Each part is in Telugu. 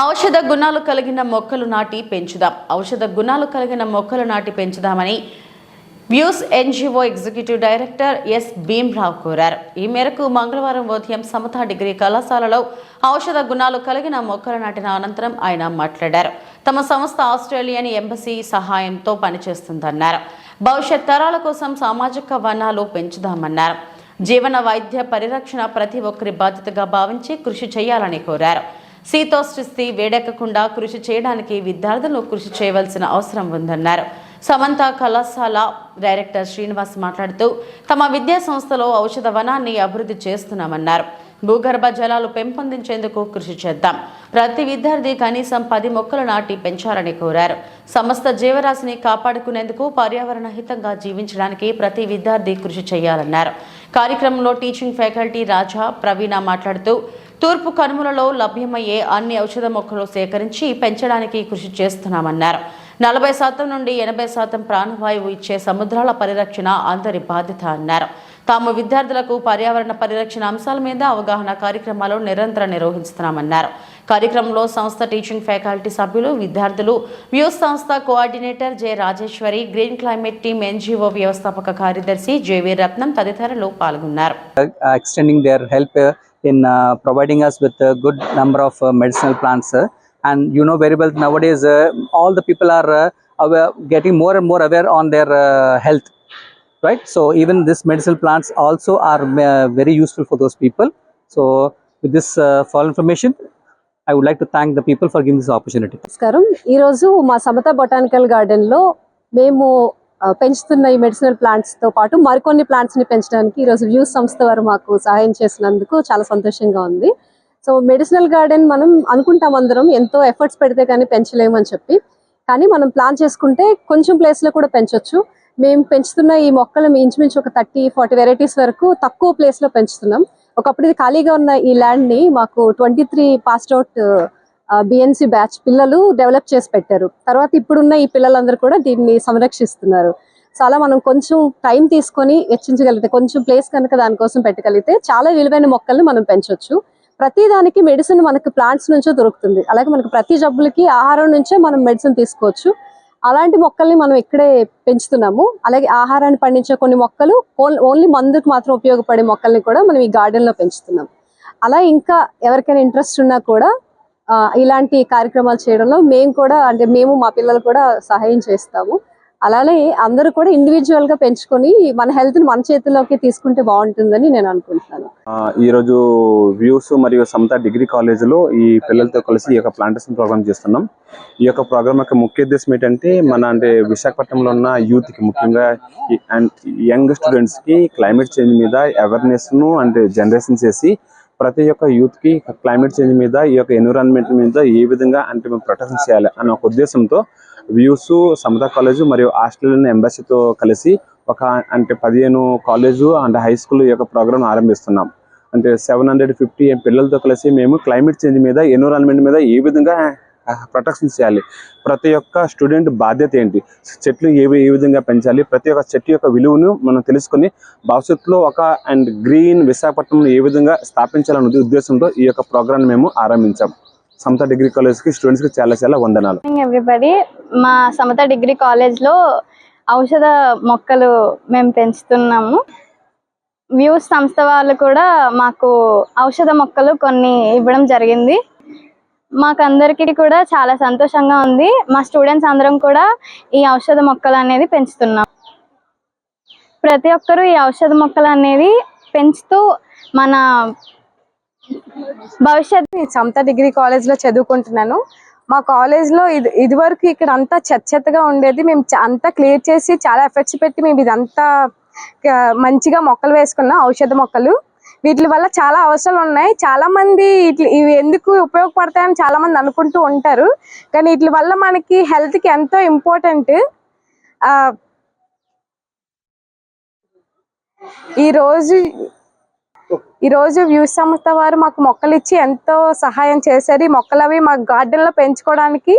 ఔషధ గుణాలు కలిగిన మొక్కలు నాటి పెంచుదాం. ఔషధ గుణాలు కలిగిన మొక్కలు నాటి పెంచుదామని views NGO executive director S Bheemrao కోరారు. ఈ మేరకు మంగళవారం ఉదయం సమతా డిగ్రీ కళాశాలలో ఔషధ గుణాలు కలిగిన మొక్కలు నాటిన అనంతరం ఆయన మాట్లాడారు. తమ సంస్థ ఆస్ట్రేలియన్ ఎంబసీ సహాయంతో పనిచేస్తుందన్నారు. భవిష్యత్ తరాల కోసం సామాజిక వనాలు పెంచుదామన్నారు. జీవన వైద్య పరిరక్షణ ప్రతి ఒక్కరి బాధ్యతగా భావించి కృషి చేయాలని కోరారు. శీతోష్టిస్థి వేడెక్కకుండా కృషి చేయడానికి విద్యార్థులు కృషి చేయవలసిన అవసరం ఉందన్నారు. సమంత కళాశాల డైరెక్టర్ శ్రీనివాస్ మాట్లాడుతూ తమ విద్యా సంస్థలో ఔషధ వనాన్ని అభివృద్ధి చేస్తున్నామన్నారు. భూగర్భ జలాలు పెంపొందించేందుకు కృషి చేద్దాం. ప్రతి విద్యార్థి కనీసం పది మొక్కలు నాటి పెంచాలని కోరారు. సమస్త జీవరాశిని కాపాడుకునేందుకు పర్యావరణ హితంగా జీవించడానికి ప్రతి విద్యార్థి కృషి చేయాలన్నారు. కార్యక్రమంలో టీచింగ్ ఫ్యాకల్టీ రాజా ప్రవీణ మాట్లాడుతూ తూర్పు కనుమలలో లభ్యమయ్యే అన్ని ఔషధ మొక్కలు సేకరించి పెంచడానికి కృషి చేస్తున్నామన్నారు. నలభై శాతం నుండి ఎనభై శాతం ప్రాణవాయువు ఇచ్చే సముద్రాల పరిరక్షణ అందరి బాధ్యత అన్నారు. తాము విద్యార్థులకు పర్యావరణ పరిరక్షణ అంశాల మీద అవగాహన కార్యక్రమాలు నిరంతరం నిర్వహిస్తున్నామన్నారు. కార్యక్రమంలో సంస్థ టీచింగ్ ఫ్యాకల్టీ సభ్యులు విద్యార్థులు వ్యూస్ సంస్థ coordinator J Rajeshwari green climate team NGO వ్యవస్థాపక కార్యదర్శి జేవీ రత్నం తదితరులు పాల్గొన్నారు. uh, extending their help uh, in uh, providing us with a good number of uh, medicinal plants uh, and you know very well nowadays uh, all the people are uh, aware, getting more and more aware on their uh, health right so even this medicinal plants also are uh, very useful for those people so with this uh, for information i would like to thank the people for giving this opportunity నమస్కారం ఈరోజు మా సమత బొటానికల్ గార్డెన్ లో మేము ఆ, పెంచుతున్న ఈ మెడిసినల్ ప్లాంట్స్తో పాటు మరికొన్ని ప్లాంట్స్ని పెంచడానికి ఈరోజు వ్యూస్ సంస్థ వారు మాకు సహాయం చేసినందుకు చాలా సంతోషంగా ఉంది. సో మెడిసినల్ గార్డెన్ మనం అనుకుంటాం అందరం ఎంతో ఎఫర్ట్స్ పెడితే కానీ పెంచలేము అని చెప్పి. కానీ మనం ప్లాన్ చేసుకుంటే కొంచెం ప్లేస్లో కూడా పెంచొచ్చు. మేము పెంచుతున్న ఈ మొక్కలు ఇంచుమించు ఒక థర్టీ ఫార్టీ వెరైటీస్ వరకు తక్కువ ప్లేస్లో పెంచుతున్నాం. ఒకప్పుడు ఇది ఖాళీగా ఉన్న ఈ ల్యాండ్ని మాకు twenty three passed out BNC batch పిల్లలు డెవలప్ చేసి పెట్టారు. తర్వాత ఇప్పుడున్న ఈ పిల్లలందరూ కూడా దీన్ని సంరక్షిస్తున్నారు. సో అలా మనం కొంచెం టైం తీసుకొని హెచ్చించగలిగితే కొంచెం ప్లేస్ కనుక దానికోసం పెట్టగలిగితే చాలా విలువైన మొక్కల్ని మనం పెంచొచ్చు. ప్రతి దానికి మెడిసిన్ మనకు ప్లాంట్స్ నుంచే దొరుకుతుంది. అలాగే మనకు ప్రతి జబ్బులకి ఆహారం నుంచే మనం మెడిసిన్ తీసుకోవచ్చు. అలాంటి మొక్కల్ని మనం ఇక్కడే పెంచుతున్నాము. అలాగే ఆహారాన్ని పండించే కొన్ని మొక్కలు ఓన్లీ మందుకు మాత్రం ఉపయోగపడే మొక్కల్ని కూడా మనం ఈ గార్డెన్లో పెంచుతున్నాం. అలా ఇంకా ఎవరికైనా ఇంట్రెస్ట్ ఉన్నా కూడా ఇలాంటి కార్యక్రమాలు చేయడంలో మేము కూడా అంటే మేము మా పిల్లలు కూడా సహాయం చేస్తాము. అలానే అందరూ కూడా ఇండివిజువల్గా పెంచుకొని మన హెల్త్ని మన చేతిలోకి తీసుకుంటే బాగుంటుందని నేను అనుకుంటున్నాను. ఈ ఈరోజు వ్యూస్ మరియు సమత డిగ్రీ కాలేజీలో ఈ పిల్లలతో కలిసి ఈ యొక్క ప్లాంటేషన్ ప్రోగ్రామ్ చేస్తున్నాం. ఈ యొక్క ప్రోగ్రామ్ యొక్క ముఖ్య ఉద్దేశం ఏంటంటే మన అంటే విశాఖపట్నంలో ఉన్న యూత్కి ముఖ్యంగా అండ్ యంగ్ స్టూడెంట్స్కి క్లైమేట్ చేంజ్ మీద అవేర్నెస్ను అంటే జనరేషన్ చేసి ప్రతి ఒక్క యూత్కి క్లైమేట్ చేంజ్ మీద ఈ యొక్క ఎన్విరాన్మెంట్ మీద ఏ విధంగా అంటే మేము ప్రొటెక్షన్ చేయాలి అనే ఒక ఉద్దేశంతో వ్యూస్ సమత కాలేజ్ మరియు ఆస్ట్రేలియన్ ఎంబసీతో కలిసి ఒక అంటే పదిహేను కాలేజు అండ్ హై స్కూల్ యొక్క ప్రోగ్రామ్ ఆరంభిస్తున్నాం. అంటే సెవెన్ హండ్రెడ్ ఫిఫ్టీ పిల్లలతో కలిసి మేము క్లైమేట్ చేంజ్ మీద ఎన్విరాన్మెంట్ మీద ఏ విధంగా ప్రొటెక్షన్ చేయాలి. ప్రతి ఒక్క స్టూడెంట్ బాధ్యత ఏంటి? చెట్లు ఏ ఏ విధంగా పెంచాలి? ప్రతి ఒక్క చెట్టు యొక్క విలువను మనం తెలుసుకొని భవిష్యత్తులో ఒక అండ్ గ్రీన్ విశాఖపట్నంను ఏ విధంగా స్థాపించాలనే ఉద్దేశంతో ఈ యొక్క ప్రోగ్రామ్ మేము ఆరంభించాం. సమత డిగ్రీ కాలేజ్కి స్టూడెంట్స్కి చాలా చాలా వందనాలు. ఎవ్రీబడి మా సమత డిగ్రీ కాలేజ్లో ఔషధ మొక్కలు మేము పెంచుతున్నాము. వ్యూస్ సంస్థ వాళ్ళు కూడా మాకు ఔషధ మొక్కలు కొన్ని ఇవ్వడం జరిగింది. మాకందరికీ కూడా చాలా సంతోషంగా ఉంది. మా స్టూడెంట్స్ అందరం కూడా ఈ ఔషధ మొక్కలు అనేది పెంచుతున్నాం. ప్రతి ఒక్కరూ ఈ ఔషధ మొక్కలు అనేది పెంచుతూ మన భవిష్యత్తు నేను సమత డిగ్రీ కాలేజ్లో చదువుకుంటున్నాను. మా కాలేజ్లో ఇది ఇదివరకు ఇక్కడ అంతా చెత్త చెత్తగా ఉండేది. మేము అంతా క్లియర్ చేసి చాలా ఎఫర్ట్స్ పెట్టి మేము ఇదంతా మంచిగా మొక్కలు వేసుకున్నాం ఔషధ మొక్కలు. వీటి వల్ల చాలా అవసరాలు ఉన్నాయి. చాలా మంది ఇవి ఎందుకు ఉపయోగపడతాయని చాలా మంది అనుకుంటూ ఉంటారు. కానీ వీటి వల్ల మనకి హెల్త్కి ఎంతో ఇంపార్టెంట్ ఈ రోజు ఈ రోజు వ్యూస్ సంస్థ వారు మాకు మొక్కలు ఇచ్చి ఎంతో సహాయం చేశారు. ఈ మొక్కలు అవి మా గార్డెన్లో పెంచుకోవడానికి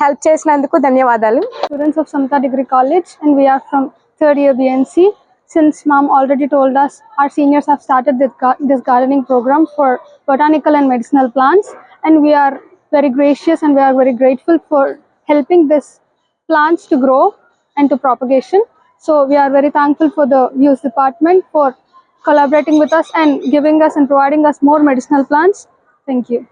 హెల్ప్ చేసినందుకు ధన్యవాదాలు. Students of Samta degree college and we are from third year BNC Since mom already told us, our seniors have started this, this gardening program for botanical and medicinal plants and we are very gracious and we are very grateful for helping this plants to grow and to propagation. So we are very thankful for the views department for collaborating with us and giving us and providing us more medicinal plants. Thank you.